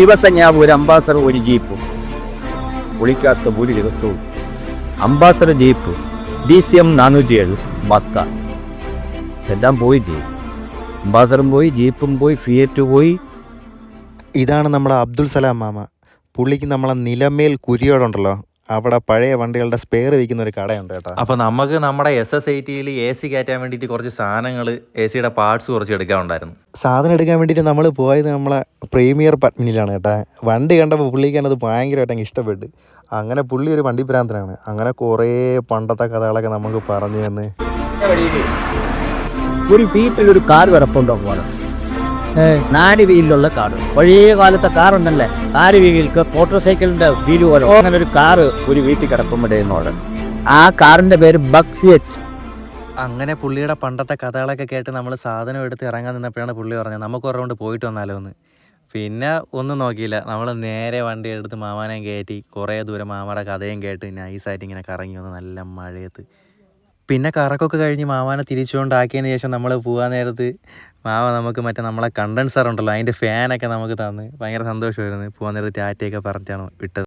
ദിവസം ഞാൻ ഒരു അംബാസഡർ ഒരു ജീപ്പ്. വിളിക്കാത്ത ഒരു ദിവസവും. Ambassador jeep D C M നാനൂറ്റി ഏഴ് ബസ്ത എല്ലാം പോയി ജീപ്പ് അംബാസഡറും പോയി ജീപ്പും പോയി ഫിയറ്റ് പോയി. ഇതാണ് നമ്മുടെ അബ്ദുൽ സലാം മാമ. പുള്ളിക്ക് നമ്മളെ നിലമേൽ കുരിയോടുണ്ടല്ലോ. അവിടെ പഴയ വണ്ടികളുടെ സ്പെയർ വിൽക്കുന്ന ഒരു കടയുണ്ട് കേട്ടോ. അപ്പോൾ നമുക്ക് നമ്മുടെ എസ് എസ് ഐ ടിയിൽ എ സി കയറ്റാൻ വേണ്ടിയിട്ട് കുറച്ച് സാധനങ്ങൾ എ സിയുടെ പാർട്സ് കുറച്ച് എടുക്കാനുണ്ടായിരുന്നു. സാധനം എടുക്കാൻ വേണ്ടിയിട്ട് നമ്മൾ പോയത് നമ്മളെ പ്രീമിയർ പത്മിനിയിലാണ് കേട്ടോ. വണ്ടി കണ്ടപ്പോൾ പുള്ളിക്ക് അത് ഭയങ്കരമായിട്ട് അങ്ങ് ഇഷ്ടപ്പെട്ടു. അങ്ങനെ പുള്ളി ഒരു വണ്ടി ഭ്രാന്തനാണ് അങ്ങനെ കുറേ പണ്ടത്തെ കഥകളൊക്കെ നമുക്ക് പറഞ്ഞു തന്ന്. ഒരു വീട്ടിൽ ഒരു കാർ കിടപ്പുണ്ടോ പോലെ നാല് വീലിലുള്ള കാർ. പഴയ കാലത്തെ കാറുണ്ടല്ലേ? നാല് വീലിൽക്ക് മോട്ടോർ സൈക്കിളിന്റെ വീൽ പോലെ. അങ്ങനെ ഒരു കാറ് ഒരു വീട്ടിൽ കിടപ്പുമ്പോഴേന്നോട് ആ കാറിന്റെ പേര് ബക്സിയറ്റ്. അങ്ങനെ പുള്ളിയുടെ പണ്ടത്തെ കഥകളൊക്കെ കേട്ട് നമ്മൾ സാധനം എടുത്ത് ഇറങ്ങാൻ നിന്നപ്പോഴാണ് പുള്ളി പറഞ്ഞത് നമുക്ക് ഒരു റൗണ്ട് പോയിട്ട് വന്നാലോ എന്ന്. പിന്നെ ഒന്നും നോക്കിയില്ല. നമ്മൾ നേരെ വണ്ടി എടുത്ത് മാമാനെ കയറ്റി കുറേ ദൂരം മാമയുടെ കഥയും കേട്ട് നൈസായിട്ട് ഇങ്ങനെ കറങ്ങി വന്ന് നല്ല മഴയത്ത് പിന്നെ കറക്കൊക്കെ കഴിഞ്ഞ് മാമാനെ തിരിച്ചുകൊണ്ടാക്കിയതിന് ശേഷം നമ്മൾ പോകാൻ നേരത്ത് മാമ നമുക്ക് മറ്റേ നമ്മളെ കണ്ടൻസർ ഉണ്ടല്ലോ അതിന്റെ ഫാനൊക്കെ നമുക്ക് തന്ന്. ഭയങ്കര സന്തോഷമായിരുന്നു. പോകാൻ നേരത്ത് ടാറ്റയൊക്കെ പറഞ്ഞിട്ടാണ് വിട്ടത്.